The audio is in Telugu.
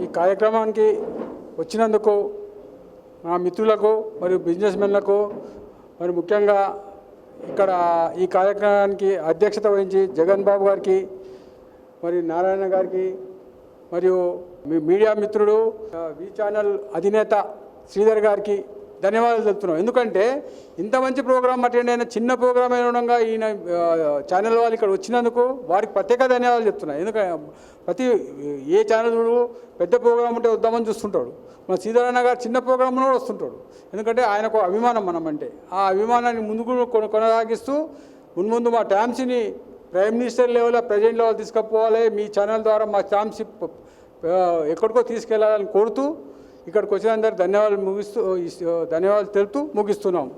ఈ కార్యక్రమానికి వచ్చినందుకు మా మిత్రులకు మరియు బిజినెస్ మెన్లకు మరి ముఖ్యంగా ఇక్కడ ఈ కార్యక్రమానికి అధ్యక్షత వహించి జగన్ బాబు గారికి మరి నారాయణ గారికి మరియు మీ మీడియా మిత్రుడు వి ఛానల్ అధినేత శ్రీధర్ గారికి ధన్యవాదాలు చెప్తున్నాం. ఎందుకంటే ఇంత మంచి ప్రోగ్రాం అటెండ్ అయిన చిన్న ప్రోగ్రాం అయిన ఈయన ఛానల్ వాళ్ళు ఇక్కడ వచ్చినందుకు వారికి ప్రత్యేక ధన్యవాదాలు చెప్తున్నాను ఎందుకంటే ప్రతి ఏ ఛానల్ పెద్ద ప్రోగ్రాం ఉంటే వద్దామని చూస్తుంటాడు. మన సీతారాయణ గారు చిన్న ప్రోగ్రాం కూడా వస్తుంటాడు. ఎందుకంటే ఆయనకు అభిమానం మనం అంటే. ఆ అభిమానాన్ని ముందుకు కొన- కొనసాగిస్తూ మున్ముందు మా ట్యామ్సీని prime minister level present level తీసుకుపోవాలి. మీ ఛానల్ ద్వారా మా ట్యామ్సీ ఎక్కడికో తీసుకెళ్ళాలని కోరుతూ ఇక్కడికి వచ్చినందరూ ధన్యవాదాలు ముగిస్తూ ధన్యవాదాలు తెలుపుతూ ముగిస్తున్నాం.